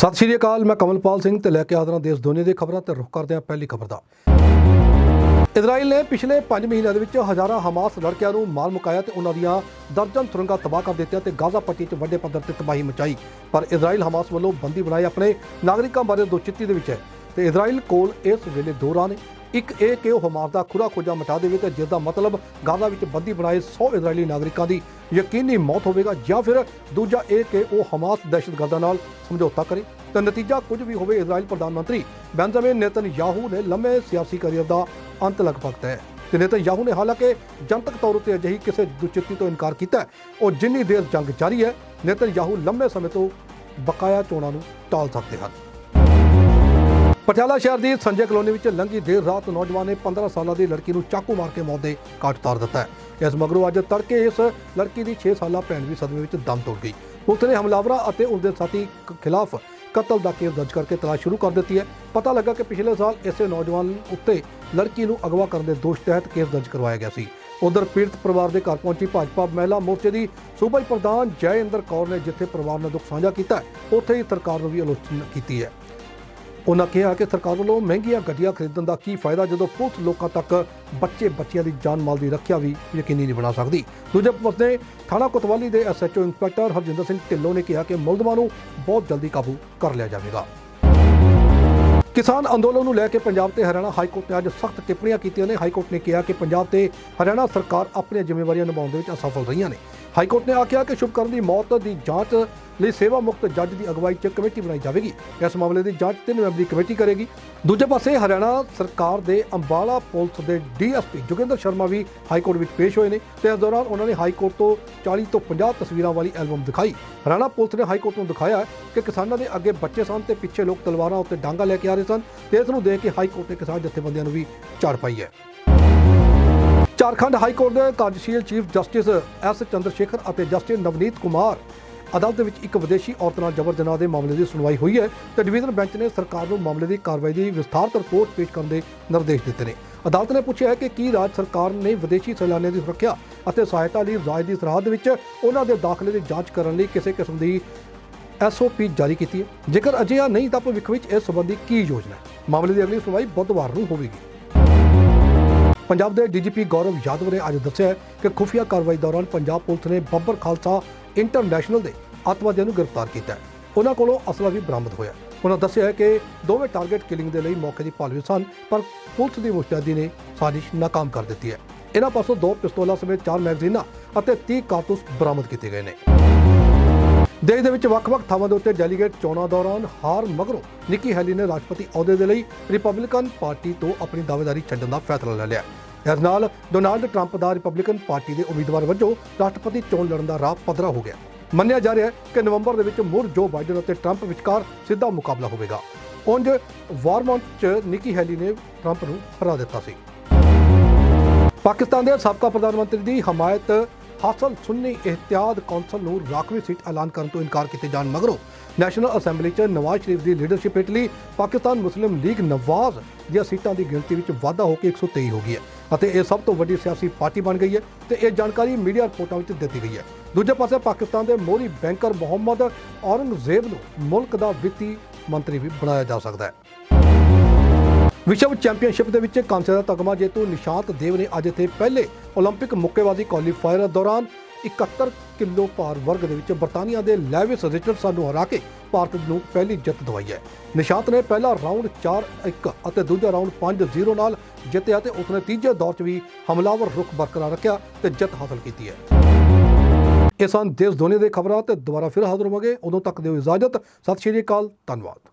ਸਤਿ ਸ਼੍ਰੀ ਅਕਾਲ, ਮੈਂ ਕਮਲਪਾਲ ਸਿੰਘ ਤੇ ਲੈ ਕੇ ਆਦਰਾਂ ਦੇਸ਼ ਦੁਨੀਆ ਦੀਆਂ ਖਬਰਾਂ ਤੇ ਰੁਖ ਕਰਦੇ ਹਾਂ ਪਹਿਲੀ ਖਬਰ ਦਾ। ਇਜ਼ਰਾਈਲ ਨੇ ਪਿਛਲੇ 5 ਮਹੀਨਿਆਂ ਦੇ ਵਿੱਚ ਹਜ਼ਾਰਾਂ ਹਮਾਸ ਲੜਕਿਆਂ ਨੂੰ ਮਾਰ ਮੁਕਾਇਆ ਤੇ ਉਹਨਾਂ ਦੀਆਂ ਦਰਜਨ ਸੁਰੰਗਾਂ ਤਬਾਹ ਕਰ ਦਿੱਤੀਆਂ ਤੇ ਗਾਜ਼ਾ ਪੱਟੀ 'ਚ ਵੱਡੇ ਪੱਧਰ ਤੇ ਤਬਾਹੀ ਮਚਾਈ। ਪਰ ਇਜ਼ਰਾਈਲ ਹਮਾਸ ਵੱਲੋਂ ਬੰਦੀ ਬਣਾਏ ਆਪਣੇ ਨਾਗਰਿਕਾਂ ਬਾਰੇ ਦੁਚਿੱਤੀ ਦੇ ਵਿੱਚ ਹੈ ਤੇ ਇਜ਼ਰਾਈਲ ਕੋਲ ਇਸ ਵੇਲੇ ਦੋ ਰਾਹ ਨੇ। ਇੱਕ ਇਹ ਕਿ ਉਹ ਹਮਾਸ ਦਾ ਖੁਰਾ ਖੋਜਾ ਮਟਾ ਦੇਵੇ ਤੇ ਜਿਸ ਦਾ ਮਤਲਬ ਗਾਜ਼ਾ ਵਿੱਚ ਬੰਦੀ ਬਣਾਏ 100 ਇਜ਼ਰਾਈਲੀ ਨਾਗਰਿਕਾਂ ਦੀ ਯਕੀਨੀ ਮੌਤ ਹੋਵੇਗਾ ਜਾਂ ਫਿਰ ਦੂਜਾ ਇਹ ਕਿ ਉਹ ਹਮਾਸ ਦਹਿਸ਼ਤਗਰਦਾਂ ਨਾਲ ਸਮਝੌਤਾ ਕਰੇ। ਤਾਂ ਨਤੀਜਾ ਕੁਝ ਵੀ ਹੋਵੇ, ਇਜ਼ਰਾਈਲ ਪ੍ਰਧਾਨ ਮੰਤਰੀ ਬੈਂਜਾਮਿਨ ਨੇਤਨਯਾਹੂ ਨੇ ਲੰਮੇ ਸਿਆਸੀ ਕਰੀਅਰ ਦਾ ਅੰਤ ਲਗਭਗ ਤੈਅ। ਹੈ ਤੇ ਨੇਤਨਯਾਹੂ ਨੇ ਹਾਲਾਂਕਿ ਜਨਤਕ ਤੌਰ ਉੱਤੇ ਅਜਿਹੀ ਕਿਸੇ ਦੁਚਿੱਤੀ ਤੋਂ ਇਨਕਾਰ ਕੀਤਾ ਉਹ ਜਿੰਨੀ ਦੇਰ ਜੰਗ ਜਾਰੀ ਹੈ, ਨੇਤਨਯਾਹੂ ਲੰਮੇ ਸਮੇਂ ਤੋਂ ਬਕਾਇਆ ਚੋਣਾਂ ਨੂੰ ਟਾਲ ਸਕਦੇ ਹਨ। ਪਟਿਆਲਾ ਸ਼ਹਿਰ ਦੀ ਸੰਜੇ ਕਲੋਨੀ ਵਿੱਚ ਲੰਘੀ ਦੇਰ ਰਾਤ ਨੌਜਵਾਨ ਨੇ 15 ਸਾਲਾਂ ਦੀ ਲੜਕੀ ਨੂੰ ਚਾਕੂ ਮਾਰ ਕੇ ਮੌਤ ਦੇ ਘਾਟ ਉਤਾਰ ਦਿੱਤਾ ਹੈ। ਇਸ ਮਗਰੋਂ ਅੱਜ ਤੜਕੇ ਇਸ ਲੜਕੀ ਦੀ 6 ਸਾਲਾ ਭੈਣ ਵੀ ਸਦਮੇ ਵਿੱਚ ਦਮ ਤੋੜ ਗਈ। ਪੁਲਿਸ ਨੇ ਹਮਲਾਵਰਾਂ ਅਤੇ ਉਸ ਦੇ ਸਾਥੀ ਖਿਲਾਫ ਕਤਲ ਦਾ ਕੇਸ ਦਰਜ ਕਰਕੇ ਤਲਾਸ਼ ਸ਼ੁਰੂ ਕਰ ਦਿੱਤੀ ਹੈ। ਪਤਾ ਲੱਗਾ ਕਿ ਪਿਛਲੇ ਸਾਲ ਇਸੇ ਨੌਜਵਾਨ ਉੱਤੇ ਲੜਕੀ ਨੂੰ ਅਗਵਾ ਕਰਨ ਦੇ ਦੋਸ਼ ਤਹਿਤ ਕੇਸ ਦਰਜ ਕਰਵਾਇਆ ਗਿਆ ਸੀ। ਉਧਰ ਪੀੜਤ ਪਰਿਵਾਰ ਦੇ ਘਰ ਪਹੁੰਚੀ ਭਾਜਪਾ ਮਹਿਲਾ ਮੋਰਚੇ ਦੀ ਸੂਬਾਈ ਪ੍ਰਧਾਨ ਜੈ ਇੰਦਰ ਕੌਰ ਨੇ ਜਿੱਥੇ ਪਰਿਵਾਰ ਨਾਲ ਦੁੱਖ ਸਾਂਝਾ ਕੀਤਾ, ਉੱਥੇ ਹੀ ਸਰਕਾਰ ਨੂੰ ਵੀ ਆਲੋਚਨਾ ਕੀਤੀ ਹੈ। ਉਹਨਾਂ ਕਿਹਾ ਕਿ ਸਰਕਾਰ ਵੱਲੋਂ ਮਹਿੰਗੀਆਂ ਗੱਡੀਆਂ ਖਰੀਦਣ ਦਾ ਕੀ ਫਾਇਦਾ ਜਦੋਂ ਪੁਲਿਸ ਲੋਕਾਂ ਤੱਕ ਬੱਚੇ ਬੱਚਿਆਂ ਦੀ ਜਾਨ ਮਾਲ ਦੀ ਰੱਖਿਆ ਵੀ ਯਕੀਨੀ ਨਹੀਂ ਬਣਾ ਸਕਦੀ। ਦੂਜੇ ਪਾਸੇ ਥਾਣਾ ਕੋਤਵਾਲੀ ਦੇ ਐਸਐਚਓ ਇੰਸਪੈਕਟਰ ਹਰਜਿੰਦਰ ਸਿੰਘ ਢਿੱਲੋਂ ਨੇ ਕਿਹਾ ਕਿ ਮੁਲਜ਼ਮਾਂ ਨੂੰ ਬਹੁਤ ਜਲਦੀ ਕਾਬੂ ਕਰ ਲਿਆ ਜਾਵੇਗਾ। ਕਿਸਾਨ ਅੰਦੋਲਨ ਨੂੰ ਲੈ ਕੇ ਪੰਜਾਬ ਤੇ ਹਰਿਆਣਾ ਹਾਈ ਕੋਰਟ ਨੇ ਅੱਜ ਸਖਤ ਟਿੱਪਣੀਆਂ ਕੀਤੀਆਂ ਨੇ। ਹਾਈ ਕੋਰਟ ਨੇ ਕਿਹਾ ਕਿ ਪੰਜਾਬ ਤੇ ਹਰਿਆਣਾ ਸਰਕਾਰ ਆਪਣੀਆਂ ਜ਼ਿੰਮੇਵਾਰੀਆਂ ਨਿਭਾਉਣ ਦੇ ਵਿੱਚ ਅਸਫਲ ਰਹੀਆਂ ਨੇ। ਹਾਈ ਕੋਰਟ ਨੇ ਆਖਿਆ ਕਿ ਸ਼ੁਭਕਰਨ ਦੀ ਮੌਤ ਦੀ ਜਾਂਚ ਲਈ ਸੇਵਾ ਮੁਕਤ ਜੱਜ ਦੀ ਅਗਵਾਈ 'ਚ ਕਮੇਟੀ ਬਣਾਈ ਜਾਵੇਗੀ। ਇਸ ਮਾਮਲੇ ਦੀ ਜਾਂਚ ਤਿੰਨ ਮੈਂਬਰੀ ਕਮੇਟੀ ਕਰੇਗੀ। ਦੂਜੇ ਪਾਸੇ ਹਰਿਆਣਾ ਸਰਕਾਰ ਦੇ ਅੰਬਾਲਾ ਪੁਲਿਸ ਦੇ ਡੀਐਸਪੀ ਜੋਗਿੰਦਰ ਸ਼ਰਮਾ ਵੀ ਹਾਈ ਕੋਰਟ ਵਿੱਚ ਪੇਸ਼ ਹੋਏ ਨੇ ਤੇ ਇਸ ਦੌਰਾਨ ਉਹਨਾਂ ਨੇ ਹਾਈ ਕੋਰਟ ਤੋਂ 40 ਤੋਂ 50 ਤਸਵੀਰਾਂ ਵਾਲੀ ਐਲਬਮ ਦਿਖਾਈ। ਹਰਿਆਣਾ ਪੁਲਿਸ ਨੇ ਹਾਈ ਕੋਰਟ ਨੂੰ ਦਿਖਾਇਆ ਕਿ ਕਿਸਾਨਾਂ ਦੇ ਅੱਗੇ ਬੱਚੇ ਸਨ ਤੇ ਪਿੱਛੇ ਲੋਕ ਤਲਵਾਰਾਂ ਉੱਤੇ ਡਾਂਗਾ ਲੈ ਕੇ ਆ ਰਹੇ ਸਨ ਤੇ ਇਸ ਨੂੰ ਦੇਖ ਕੇ ਹਾਈ ਕੋਰਟ ਨੇ ਕਿਸਾਨ ਜਥੇਬੰਦੀਆਂ ਨੂੰ ਵੀ ਝਾੜ ਪਾਈ ਹੈ। ਝਾਰਖੰਡ ਹਾਈ ਕੋਰਟ ਦੇ ਕਾਰਜਸ਼ੀਲ chief justice S Chandra Shekhar ਅਤੇ ਜਸਟਿਸ ਨਵਨੀਤ ਕੁਮਾਰ ਅਦਾਲਤ ਦੇ ਵਿੱਚ ਇੱਕ ਵਿਦੇਸ਼ੀ ਔਰਤ ਨਾਲ ਜਬਰ ਜਨਾਹ ਦੇ ਮਾਮਲੇ ਦੀ ਸੁਣਵਾਈ ਹੋਈ ਹੈ ਤੇ ਡਿਵੀਜ਼ਨ ਬੈਂਚ ਨੇ ਸਰਕਾਰ ਨੂੰ ਮਾਮਲੇ ਦੀ ਕਾਰਵਾਈ ਦੀ ਵਿਸਥਾਰਤ ਰਿਪੋਰਟ ਪੇਸ਼ ਕਰਨ ਦੇ ਨਿਰਦੇਸ਼ ਦਿੱਤੇ ਨੇ। ਅਦਾਲਤ ਨੇ ਪੁੱਛਿਆ ਹੈ ਕਿ ਕੀ ਰਾਜ ਸਰਕਾਰ ਨੇ ਵਿਦੇਸ਼ੀ ਸੈਲਾਨੀਆਂ ਦੀ ਸੁਰੱਖਿਆ ਅਤੇ ਸਹਾਇਤਾ ਲਈ ਰਾਜ ਦੀ ਸਰਹੱਦ ਵਿੱਚ ਉਹਨਾਂ ਦੇ ਦਾਖਲੇ ਦੀ ਜਾਂਚ ਕਰਨ ਲਈ ਕਿਸੇ ਕਿਸਮ ਦੀ ਐਸਓਪੀ ਜਾਰੀ ਕੀਤੀ ਹੈ। ਜੇਕਰ ਅਜਿਹਾ ਨਹੀਂ, ਤਾਂ ਭਵਿੱਖ ਵਿੱਚ ਇਸ ਸੰਬੰਧੀ ਕੀ ਯੋਜਨਾ ਹੈ? ਮਾਮਲੇ ਦੀ ਅਗਲੀ ਸੁਣਵਾਈ ਬੁੱਧਵਾਰ ਨੂੰ ਹੋਵੇਗੀ। ਪੰਜਾਬ ਦੇ ਡੀਜੀਪੀ ਗੌਰਵ ਯਾਦਵ ਨੇ ਅੱਜ ਦੱਸਿਆ ਕਿ ਖੁਫੀਆ ਕਾਰਵਾਈ ਦੌਰਾਨ ਪੰਜਾਬ ਪੁਲਿਸ ਨੇ ਬੱਬਰ ਖਾਲਸਾ ਇੰਟਰਨੈਸ਼ਨਲ ਦੇ ਅੱਤਵਾਦੀਆਂ ਨੂੰ ਗ੍ਰਿਫਤਾਰ ਕੀਤਾ ਹੈ। ਉਹਨਾਂ ਕੋਲੋਂ ਅਸਲਾ ਵੀ ਬਰਾਮਦ ਹੋਇਆ ਉਹਨਾਂ ਦੱਸਿਆ ਹੈ ਕਿ ਦੋਵੇਂ ਟਾਰਗੇਟ ਕਿਲਿੰਗ ਦੇ ਲਈ ਮੌਕੇ ਦੀ ਭਾਲ ਵਿੱਚ ਸਨ, ਪਰ ਪੁਲਿਸ ਦੀ ਮੁਸ਼ਤੈਦੀ ਨੇ ਸਾਜ਼ਿਸ਼ ਨਾਕਾਮ ਕਰ ਦਿੱਤੀ ਹੈ। ਇਹਨਾਂ ਪਾਸੋਂ ਦੋ ਪਿਸਤੌਲਾਂ ਸਮੇਤ ਚਾਰ ਮੈਗਜ਼ੀਨਾਂ ਅਤੇ 30 ਕਾਰਤੂਸ ਬਰਾਮਦ ਕੀਤੇ ਗਏ ਨੇ। ਦੇਸ਼ ਦੇ ਵਿੱਚ ਵੱਖ-ਵੱਖ ਥਾਵਾਂ ਦੇ ਉੱਤੇ ਡੈਲੀਗੇਟ ਚੋਣਾਂ ਦੌਰਾਨ ਹਾਰ ਮਗਰੋਂ ਨਿੱਕੀ ਹੈਲੀ ਨੇ ਰਾਸ਼ਟਰਪਤੀ ਅਹੁਦੇ ਦੇ ਲਈ ਰਿਪਬਲਿਕਨ ਪਾਰਟੀ ਤੋਂ ਆਪਣੀ ਦਾਅਵੇਦਾਰੀ ਛੱਡਣ ਦਾ ਫੈਸਲਾ ਲੈ ਲਿਆ ਇਸ ਨਾਲ ਡੋਨਾਲਡ ਟਰੰਪ ਦਾ ਰਿਪਬਲਿਕਨ ਪਾਰਟੀ ਦੇ ਉਮੀਦਵਾਰ ਵਜੋਂ ਰਾਸ਼ਟਰਪਤੀ ਚੋਣ ਲੜਨ ਦਾ ਰਾਹ ਪੱਧਰਾ ਹੋ ਗਿਆ। ਮੰਨਿਆ ਜਾ ਰਿਹਾ ਹੈ ਕਿ ਨਵੰਬਰ ਦੇ ਵਿੱਚ ਮੁੜ ਜੋ ਬਾਈਡਨ ਅਤੇ ਟਰੰਪ ਵਿਚਕਾਰ ਸਿੱਧਾ ਮੁਕਾਬਲਾ ਹੋਵੇਗਾ। ਉਂਝ ਵਾਰਮੌਂਟ 'ਚ ਨਿੱਕੀ ਹੈਲੀ ਨੇ ਟਰੰਪ ਨੂੰ ਹਰਾ ਦਿੱਤਾ ਸੀ। ਪਾਕਿਸਤਾਨ ਦੇ ਸਾਬਕਾ ਪ੍ਰਧਾਨ ਮੰਤਰੀ ਦੀ ਹਮਾਇਤ ਹਾਸਲ ਸੁੰਨੀ ਇhtiyਾਦ ਕੌਂਸਲ ਨੂੰ ਰਾਖਵੀਂ ਸੀਟ ਐਲਾਨ ਕਰਨ ਤੋਂ ਇਨਕਾਰ ਕੀਤੇ ਜਾਣ ਮਗਰੋਂ ਨੈਸ਼ਨਲ ਅਸੈਂਬਲੀ 'ਚ ਨਵਾਜ਼ ਸ਼ਰੀਫ ਦੀ ਲੀਡਰਸ਼ਿਪ ਹੇਠਲੀ ਪਾਕਿਸਤਾਨ ਮੁਸਲਿਮ ਲੀਗ ਨਵਾਜ਼ ਦੀਆਂ ਸੀਟਾਂ ਦੀ ਗਿਣਤੀ ਵਿੱਚ ਵਾਧਾ ਹੋ ਕੇ 123 ਹੋ ਗਈ ਹੈ। ਅਤੇ ਇਹ ਸਭ ਤੋਂ ਵੱਡੀ ਸਿਆਸੀ ਪਾਰਟੀ ਬਣ ਗਈ ਹੈ ਤੇ ਇਹ ਜਾਣਕਾਰੀ ਮੀਡੀਆ ਰਿਪੋਰਟਾਂ ਵਿੱਚ ਦਿੱਤੀ ਗਈ ਹੈ ਦੂਜੇ ਪਾਸੇ ਪਾਕਿਸਤਾਨ ਦੇ ਮੋਹਰੀ ਬੈਂਕਰ ਮੁਹੰਮਦ ਔਰੰਗਜ਼ੇਬ ਨੂੰ ਮੁਲਕ ਦਾ ਵਿੱਤੀ ਮੰਤਰੀ ਵੀ ਬਣਾਇਆ ਜਾ ਸਕਦਾ ਹੈ ਵਿਸ਼ਵ ਚੈਂਪੀਅਨਸ਼ਿਪ ਦੇ ਵਿੱਚ ਕਾਂਸੇ ਦਾ ਤਗਮਾ ਜੇਤੂ ਨਿਸ਼ਾਂਤ ਦੇਵ ਨੇ ਅੱਜ ਇੱਥੇ ਪਹਿਲੇ 올림픽 ਮੁੱਕੇਬਾਜ਼ੀ ਕੁਆਲੀਫਾਇਰ ਦੌਰਾਨ 71 ਕਿਲੋ ਭਾਰ ਵਰਗ ਦੇ ਵਿੱਚ ਬਰਤਾਨੀਆ ਦੇ ਲੈਵਿਸ ਰਿਚਰਡਸਨ ਨੂੰ ਹਰਾ ਕੇ ਭਾਰਤ ਨੂੰ ਪਹਿਲੀ ਜਿੱਤ ਦਵਾਈ ਹੈ। ਨਿਸ਼ਾਂਤ ਨੇ ਪਹਿਲਾ ਰਾਊਂਡ 4-1 ਅਤੇ ਦੂਜਾ ਰਾਊਂਡ 5-0 ਨਾਲ ਜਿੱਤਿਆ ਤੇ ਉਸਨੇ ਤੀਜੇ ਦੌਰ 'ਚ ਵੀ ਹਮਲਾਵਰ ਰੁਖ ਬਰਕਰਾਰ ਰੱਖਿਆ ਤੇ ਜਿੱਤ ਹਾਸਲ ਕੀਤੀ ਹੈ। ਇਹ ਸਨ ਦੇਸ਼ ਦੁਨੀਆ ਦੇ ਖਬਰਾਂ ਤੇ ਦੁਬਾਰਾ ਫਿਰ ਹਾਜ਼ਰ ਹੋਵਾਂਗੇ। ਉਦੋਂ ਤੱਕ ਦਿਓ ਇਜਾਜ਼ਤ। ਸਤਿ ਸ਼੍ਰੀ ਅਕਾਲ। ਧੰਨਵਾਦ।